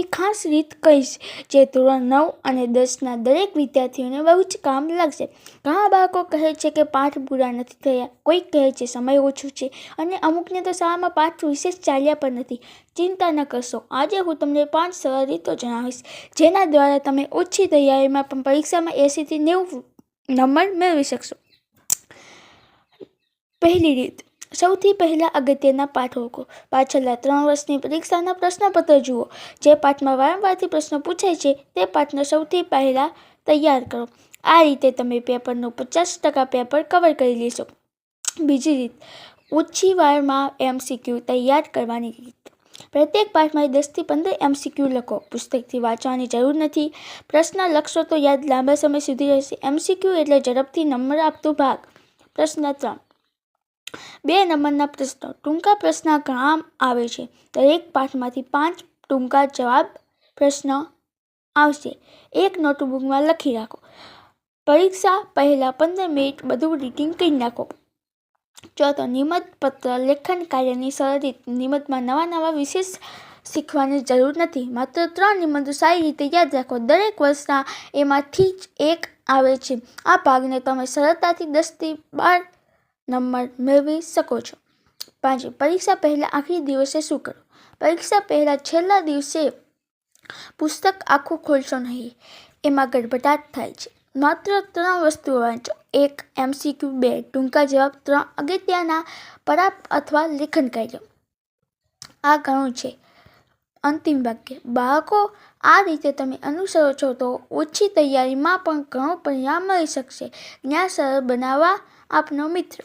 એવી ખાસ રીત કહીશ જે ધોરણ નવ અને દસના દરેક વિદ્યાર્થીઓને બહુ જ કામ લાગશે. ઘણા બાળકો કહે છે કે પાઠ પૂરા નથી થયા. કોઈક કહે છે સમય ઓછો છે અને અમુકને તો શાળામાં પાઠ વિશેષ ચાલ્યા પણ નથી. ચિંતા ન કરશો. આજે હું તમને પાંચ સરળ રીતો જણાવીશ, જેના દ્વારા તમે ઓછી તૈયારીમાં પણ પરીક્ષામાં એંસીથી નેવું નંબર મેળવી શકશો. પહેલી રીત સૌથી પહેલાં અગત્યના પાઠો પાછળના ત્રણ વર્ષની પરીક્ષાના પ્રશ્નપત્ર જુઓ. જે પાઠમાં વારંવારથી પ્રશ્નો પૂછાય છે, તે પાઠને સૌથી પહેલાં તૈયાર કરો. આ રીતે તમે પેપરનું પચાસ ટકા પેપર કવર કરી લેશો. બીજી રીત ઓછી વારમાં એમસીક્યુ તૈયાર કરવાની રીત. પ્રત્યેક પાઠમાં દસથી પંદર એમસીક્યુ લખો. પુસ્તકથી વાંચવાની જરૂર નથી. પ્રશ્ન લખશો તો યાદ લાંબા સમય સુધી રહેશે. એમસીક્યુ એટલે ઝડપથી નંબર આપતો ભાગ. પ્રશ્ન ત્રણ બે નંબરના પ્રશ્નો. ટૂંકા પ્રશ્ન ઘણા આવે છે. દરેક પાઠમાંથી પાંચ ટૂંકા જવાબ પ્રશ્ન આવશે. એક નોટબુકમાં લખી રાખો. પરીક્ષા પહેલાં પંદર મિનિટ બધું રીડિંગ કરી નાખો. ચોથો નિમત પત્ર લેખન કાર્યની સરળ રીત નિમતમાં નવા નવા વિશેષ શીખવાની જરૂર નથી. માત્ર ત્રણ નિબંધો સારી રીતે યાદ રાખો. દરેક વર્ષના એમાંથી જ એક આવે છે. આ ભાગને તમે સરળતાથી દસથી બાર નંબર મેળવી શકો છો. પાંચ, પરીક્ષા પહેલાં આખરી દિવસે શું કરો? પરીક્ષા પહેલાં છેલ્લા દિવસે પુસ્તક આખું ખોલશો નહીં. એમાં ગડબડાટ થાય છે. માત્ર ત્રણ વસ્તુઓ વાંચો. એક એમસીક્યુ બે, ટૂંકા જવાબ, ત્રણ અગત્યના પરાપ અથવા લેખન કાર્ય. આ ઘણું છે. અંતિમ વાક્ય. બાળકો, આ રીતે તમે અનુસરો છો તો ઓછી તૈયારીમાં પણ ઘણું પરિણામ મળી શકશે. જ્ઞાન સરળ બનાવવા આપનો મિત્ર.